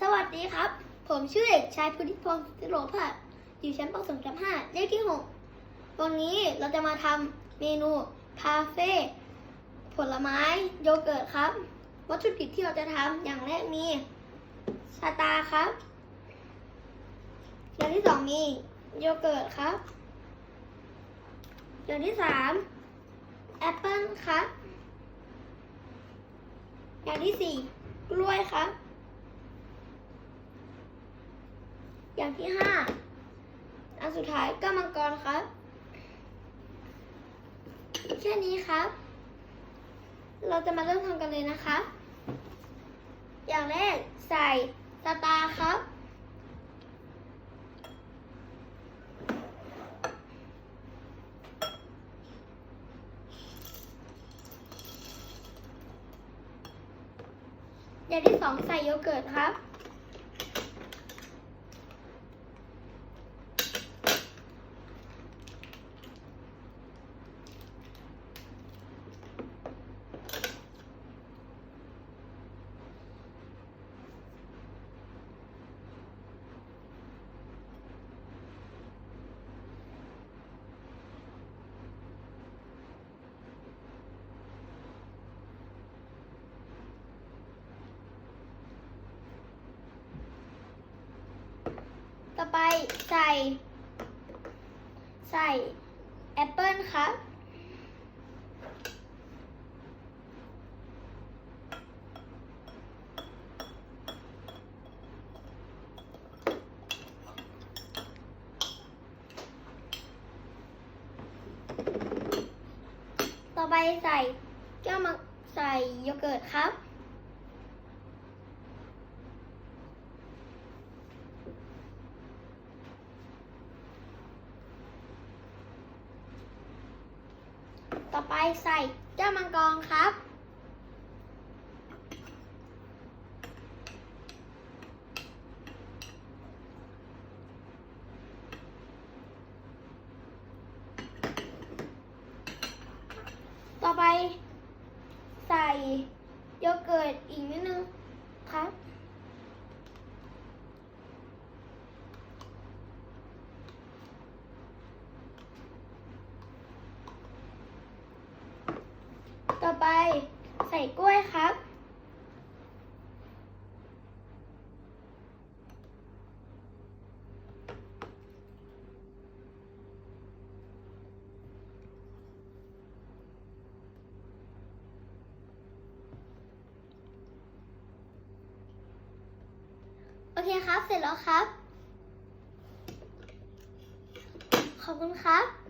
สวัสดีครับ ผมชื่อเด็กชายพุทธิพงศ์สิโรภาอยู่ชั้นป .2 ทับ5เลขที่ 6 วันนี้เราจะมาทำเมนูคาเฟ่ผลไม้โยเกิร์ตครับ วัตถุดิบที่เราจะทำอย่างแรกมีสตาครับ อย่างที่สองมีโยเกิร์ตครับ อย่างที่สามแอปเปิลครับ อย่างที่สี่กล้วยครับ อย่างที่ห้าอันสุดท้ายก็มังกรครับ แค่นี้ครับ เราจะมาเริ่มทำกันเลยนะคะ อย่างแรกใส่สตาร์ครับ อย่างที่สองใส่โยเกิร์ตครับ อไปใส่ ใส่แอปเปิลครับต่อไปใส่แก้วมาใส่โยเกิร์ตครับ ต่อไปใส่แก้วมังกรครับ ต่อไปใส่โยเกิร์ตอีกนิดนึงครับ ต่อไป ใส่กล้วยครับ โอเคครับ เสร็จแล้วครับ ขอบคุณครับ